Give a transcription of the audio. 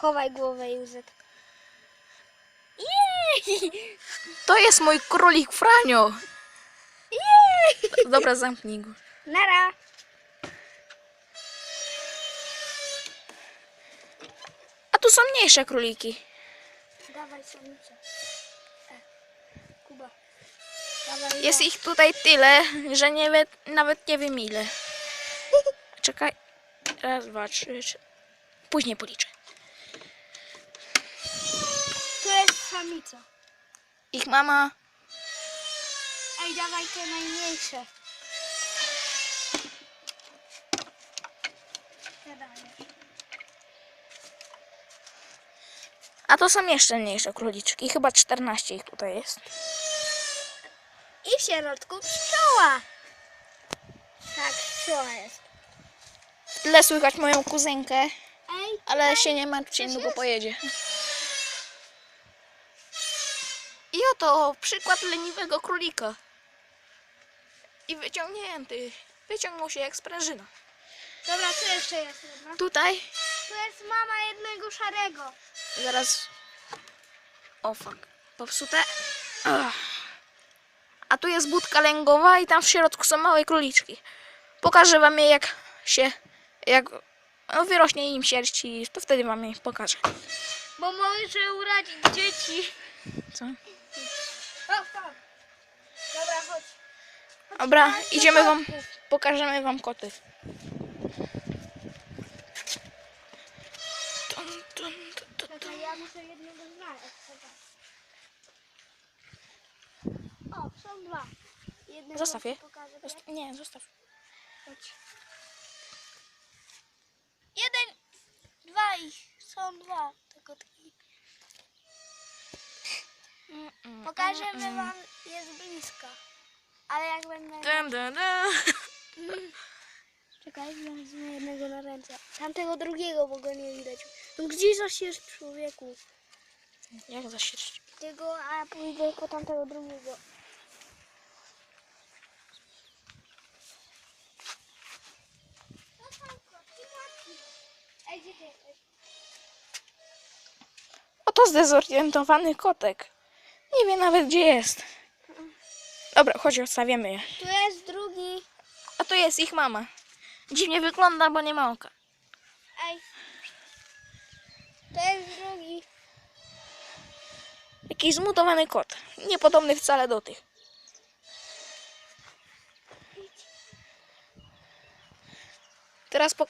Chowaj głowę, Józek. Jej! To jest mój królik Franio. Jej! Dobra, zamknij go. Nara! A tu są mniejsze króliki. Dawaj samice. E, Kuba. Dawaj Jest ich tutaj tyle, że nie wie, nawet nie wiem ile. Czekaj. Raz, dwa, trzy, trzy. Później policzę. Tu jest samica. Ich mama. Ej, dawaj te najmniejsze. Te. A to są jeszcze mniejsze króliczki. Chyba 14 ich tutaj jest. I w środku pszczoła. Tak, pszczoła jest. W tle słychać moją kuzynkę, Ej, ale się nie martwcie, niedługo pojedzie. I oto przykład leniwego królika. I wyciągnięty. Wyciągnął się jak sprężyna. dobra, co jeszcze jest jedna? Tutaj Tu jest mama jednego szarego. Zaraz. O fuck. Popsute. Ach. A tu jest budka lęgowa i tam w środku są małe króliczki. Pokażę wam je jak się. Jak no, wyrośnie im sierść i to wtedy wam je pokażę. Bo może urodzić dzieci. Co? Dobra, chodź. Dobra, idziemy wam. Pokażemy wam koty. Tun, tun, tun, tun. Czekaj, ja muszę jednego znaleźć. O, są dwa. Jednego Zostaw je. Pokażę, Zosta- nie, zostaw. Chodź. Jeden, dwa ich. Są dwa. Te kotki. Pokażemy mm, mm. wam je z bliska. Ale jak będę... Dum, dum, dum. Czekaj, wezmę jednego na ręce. Tamtego drugiego, bo go nie widać. No gdzie zaś jest człowieku? Jak za sierść? Tego, a ja pójdę po tamtego drugiego. Ej, gdzie ty jesteś? Oto zdezorientowany kotek. Nie wie nawet gdzie jest. Dobra, chodź, odstawiamy je. Tu jest drugi. A to jest ich mama. Dziwnie wygląda, bo nie ma oka. Ej. To jest drugi. Jakiś zmutowany kot. Niepodobny wcale do tych. Teraz pokażę.